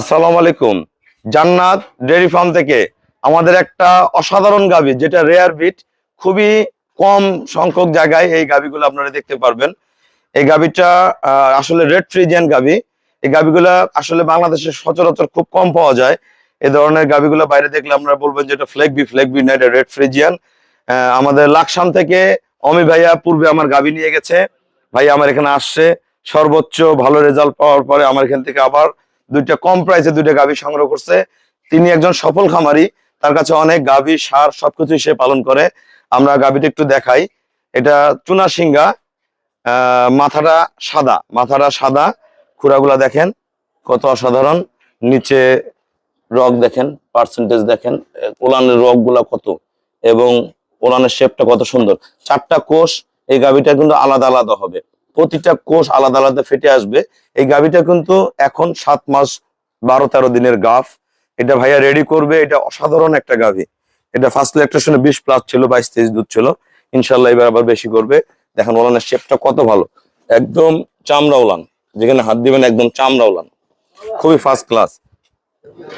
আসসালামু আলাইকুম। জান্নাত ডেয়ারি ফার্ম থেকে আমাদের একটা অসাধারণ গাভী যেটা রেয়ার বিট খুবই কম সংখ্যক জায়গায় এই গাভীগুলো আপনারা দেখতে পারবেন। এই গাভীটা আসলে রেড ফ্রিজিয়ান গাভী এই গাভীগুলা আসলে বাংলাদেশে সচরাচর খুব কম পাওয়া যায়। এই ধরনের গাভীগুলো বাইরে দেখলে আপনারা বলবেন যে এটা ফ্লেগবি ফ্লেগবি না, এটা রেড ফ্রিজিয়ান আমাদের লাকসাম থেকে অমি ভাইয়া পূর্বে আমার গাভী নিয়ে গেছে। ভাইয়া আমার এখানে আসছে। সর্বোচ্চ ভালো রেজাল্ট পাওয়ার পরে আমার এখান থেকে আবার দুইটা কম প্রাইসে দুইটা গাভী সংগ্রহ করছে। তিনি একজন সফল খামারি, তার কাছে অনেক গাভী, সার সবকিছুই সে পালন করে। আমরা গাভীটা একটু দেখাই। এটা চুনা সিঙ্গা মাথাটা সাদা মাথাটা সাদা। খুরাগুলা দেখেন, কত অসাধারণ। নিচে রক দেখেন পার্সেন্টেজ দেখেন কোলানের রকগুলা কত। এবং কোলানের শেপটা কত সুন্দর। চারটা কোষ, এই গাভীটা কিন্তু আলাদা আলাদা হবে। প্রতিটা কোষ আলাদা আলাদা ফেটে আসবে। এই গাভীটা কিন্তু এখন সাত মাস বারো তেরো দিনের গাফ এটা ভাইয়া রেডি করবে, এটা অসাধারণ একটা গাভী। এটা ফার্স্ট ইলেকট্রেশনে বিশ প্লাস ছিল, বাইশ তেইশ দুধ ছিল। ইনশাল্লাহ এবার আবার বেশি করবে। দেখেন ওলানের শেপটা কত ভালো। একদম চামড়া ওলান, যেখানে হাত দিবেন একদম চামড়া ওলান। খুবই ফার্স্ট ক্লাস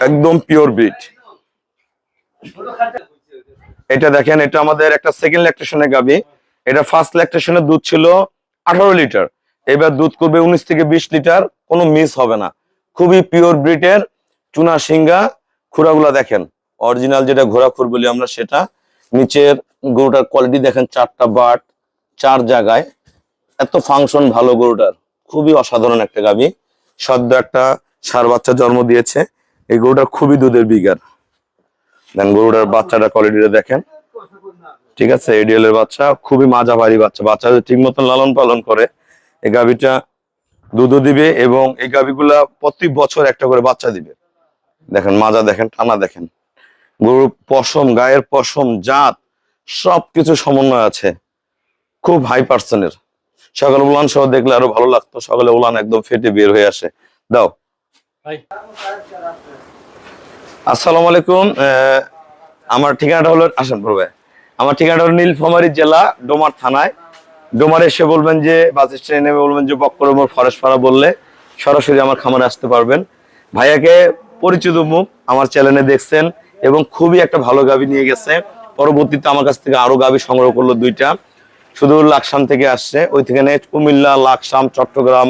একদম পিওর বিট এটা দেখেন, এটা আমাদের একটা সেকেন্ড ল্যাকটেশনের গাবি এটা ফার্স্ট ল্যাকটেশনের দুধ ছিল আঠারো লিটার। এবার দুধ করবে উনিশ থেকে বিশ লিটার, কোনো মিস হবে না। খুবই পিওর ব্রিটের চুনা সিঙ্গা, খুরাগুলা দেখেন। অরিজিনাল যেটা ঘোড়া খুর বলি আমরা সেটা। নিচের গরুটার কোয়ালিটি দেখেন, চারটা বাট, চার জায়গায়। এত ফাংশন ভালো গরুটার। খুবই অসাধারণ একটা গাবি সদ্য একটা সার বাচ্চা জন্ম দিয়েছে। এই গরুটার খুবই দুধের বিঘার দেন গরুটার বাচ্চাটা কোয়ালিটিটা দেখেন। ঠিক আছে এডিএল এর বাচ্চা খুবই মাজা ভারী বাচ্চা। বাচ্চা যদি ঠিক মতন লালন পালন করে এই গাভিটা দুধও দিবে এবং এই গাভিগুলা প্রতি বছর একটা করে বাচ্চা দিবে। দেখেন মাজা দেখেন টানা দেখেন। গরুর পশম গায়ের পশম জাত সবকিছু সমন্বয় আছে। খুব হাই পার্সেন্টের সকালে উলান সহ দেখলে আরও ভালো লাগতো। সকালে উলান একদম ফেটে বের হয়ে আসে। দাও। আসসালামু আলাইকুম। আহ, আমার ঠিকানাটা হলো আসেন পড়বে আমার ঠিকানাটা হলো নীলফামারী জেলা, ডোমার থানায়। ডোমারে এসে বলবেন যে, বাস স্ট্যান্ডে নেমে বলবেন যে বক্করমোর ফরেস্ট পাড়া বললে সরাসরি আমার খামারে আসতে পারবেন। ভাইয়াকে পরিচিত মুখ আমার চ্যানেলে দেখছেন এবং খুবই একটা ভালো গাবি নিয়ে গেছে। পরবর্তীতে আমার কাছ থেকে আরও গাবি সংগ্রহ করল দুইটা। শুধু লাকসাম থেকে আসছে। ওই থেকে কুমিল্লা, লাকসাম, চট্টগ্রাম,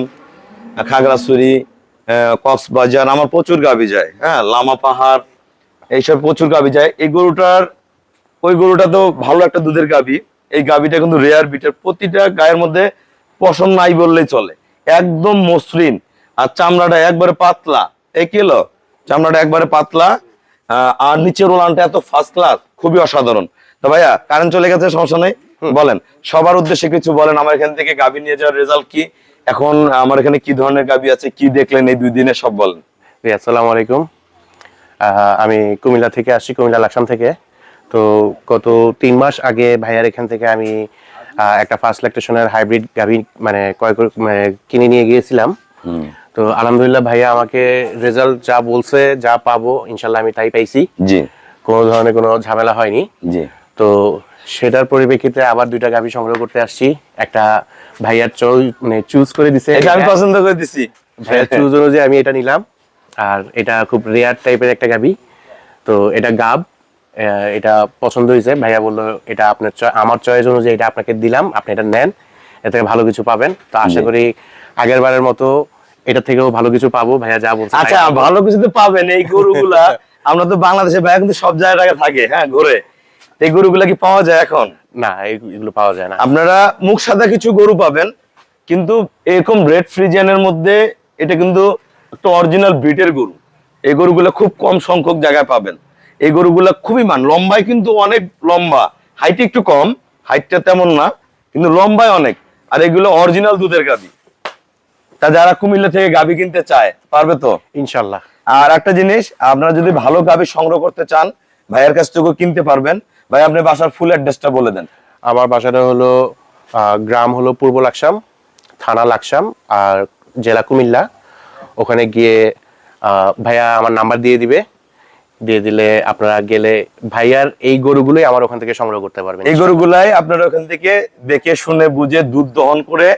খাগড়াছড়ি কক্সবাজার, আমার প্রচুর গাবি যায়। হ্যাঁ লামা পাহাড়, এইসব প্রচুর গাবি যায়। এই গরুটার ওই গরুটা তো ভালো একটা দুধের গাবি এই গাবিটা কিন্তু রেয়ার বিটের প্রতিটা গায়ের মধ্যে পশম নাই বললেই চলে। একদম মসৃণ। আর চামড়াটা একবারে পাতলা। এই কিলো চামড়াটা একবারে পাতলা। আর নিচের রোলানটা এত ফার্স্ট ক্লাস খুবই অসাধারণ। তো ভাইয়া কারেন্ট চলে গেছে সমস্যা নেই? বলেন সবার উদ্দেশ্যে কিছু বলেন আমার এখান থেকে গাবি নিয়ে যাওয়ার রেজাল্ট কি? এখন আমার এখানে কি ধরনের গাবি আছে কি দেখলেন এই দুই দিনে সব বলেন। আসসালামু আলাইকুম। আহ, আমি কুমিল্লা থেকে আসছি কুমিল্লা লাকসাম থেকে। তো গত তিন মাস আগে ভাইয়ার এখান থেকে আমি একটা ফার্স্ট ল্যাকটেশনের হাইব্রিড গাভি মানে ক্রয় মানে কিনে নিয়ে গিয়েছিলাম। তো আলহামদুলিল্লাহ ভাইয়া আমাকে রেজাল্ট যা বলছে যা পাবো ইনশাল্লাহ আমি তাই পাইছি। জি। কোনো ধরনের কোনো ঝামেলা হয়নি। জি। তো সেটার পরিপ্রেক্ষিতে আবার দুইটা গাভি সংগ্রহ করতে আসছি। একটা ভাইয়ার চয়েস মানে চুজ করে দিছে। এটা আমি পছন্দ করে দিছি। ভাইয়ার চুজ অনুযায়ী আমি এটা নিলাম। আর এটা খুব রেয়ার টাইপের একটা গাবি তো এটা গাব। এটা পছন্দ হয়েছে। ভাইয়া বলল এটা আপনার আমার চয়েস অনুযায়ী এটা আপনাকে দিলাম আপনি এটা নেন এ থেকে ভালো কিছু পাবেন। তো আশা করি আগের বারের মতো এটা থেকেও ভালো কিছু পাবো। ভাইয়া যা বলছে আচ্ছা ভালো কিছু তো পাবেন এই গরুগুলা। আমরা তো বাংলাদেশে ভাইয়া কিন্তু সব জায়গায় থাকে হ্যাঁ ঘুরে। এই গরুগুলা কি পাওয়া যায় এখন? না এই- এগুলো পাওয়া যায় না। আপনারা মুখ সাদা কিছু গরু পাবেন কিন্তু এরকম রেড ফ্রিজিয়ানের মধ্যে এটা কিন্তু একটা অরিজিনাল ব্রিটের গরু। এই গরুগুলো খুব কম সংখ্যক জায়গায় পাবেন। এই গরুগুলা খুবই মান। লম্বায় কিন্তু অনেক লম্বা। হাইট একটু কম হাইটটা তেমন না কিন্তু লম্বায় অনেক। আর এগুলো অরিজিনাল দুধের গাবি। তা যারা কুমিল্লা থেকে গাবি কিনতে চায় পারবে তো? ইনশাল্লাহ। আর একটা জিনিস আপনারা যদি ভালো গাবি সংগ্রহ করতে চান ভাইয়ের কাছ থেকেও কিনতে পারবেন। ভাই আপনি বাসার ফুল অ্যাড্রেসটা বলে দেন। আমার বাসাটা হলো আহ, গ্রাম হলো পূর্ব লাকসাম থানা লাকসাম আর জেলা কুমিল্লা। ওখানে গিয়ে আহ, ভাইয়া আমার নাম্বার দিয়ে দিবে। দিয়ে দিলে আপনারা গেলে ভাইয়ার এই গরুগুলোই আমার ওখান থেকে সংগ্রহ করতে পারবেন। এই গরুগুলাই আপনারা ওখান থেকে দেখে, শুনে, বুঝে, দুধ দহন করে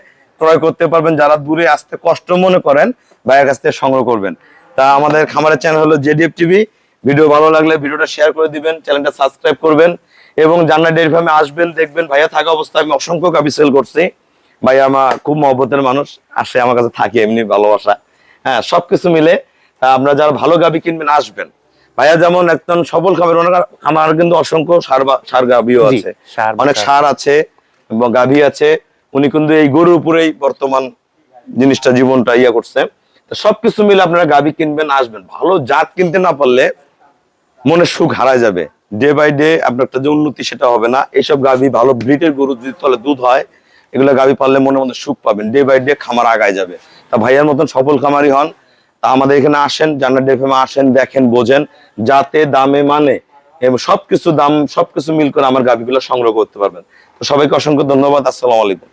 ক্রয় করতে পারবেন। যারা দূরে আসতে কষ্ট মনে করেন, ভাইয়ের কাছ থেকে সংগ্রহ করবেন। তা আমাদের খামারের চ্যানেল হলো জেডিএফ টিভি। ভিডিও ভালো লাগলে ভিডিওটা শেয়ার করে দিবেন চ্যানেলটা সাবস্ক্রাইব করবেন এবং জান্নাত ডেয়ারি ফার্মে আসবেন, দেখবেন ভাইয়া থাকা অবস্থায় আমি অসংখ্য গাভি সেল করছি। ভাইয়া আমার খুব মহব্বতের মানুষ, আসে আমার কাছে থাকে, এমনি ভালোবাসা। হ্যাঁ সবকিছু মিলে আপনারা যারা ভালো গাভি কিনবেন, আসবেন। ভাইয়া যেমন একদম সফল খাবার আমার কিন্তু অসংখ্য সার গাভিও আছে। অনেক সার। আছে এবং গাভী আছে। উনি কিন্তু এই গরুর উপরেই বর্তমান জিনিসটা জীবনটা ইয়া করছে। সবকিছু মিলে আপনারা গাভী কিনবেন আসবেন। ভালো জাত কিনতে না পারলে মনে সুখ হারায় যাবে। ডে বাই ডে আপনার একটা যে উন্নতি সেটা হবে না। এইসব গাভী ভালো ব্রিডের গরু যদি তলে দুধ হয় এগুলো গাভী পারলে মনে মনে সুখ পাবেন। ডে বাই ডে খামার আগায় যাবে। তা ভাইয়ার মতন সফল খামারি হন আমাদের এখানে আসেন, জান্নাত ডেফেমে আসেন, দেখেন, বোঝেন যাতে দামে মানে এবং সবকিছু দাম, সবকিছু মিল করে আমার গাভীগুলো সংগ্রহ করতে পারবেন। তো সবাইকে অসংখ্য ধন্যবাদ, আসসালামু আলাইকুম।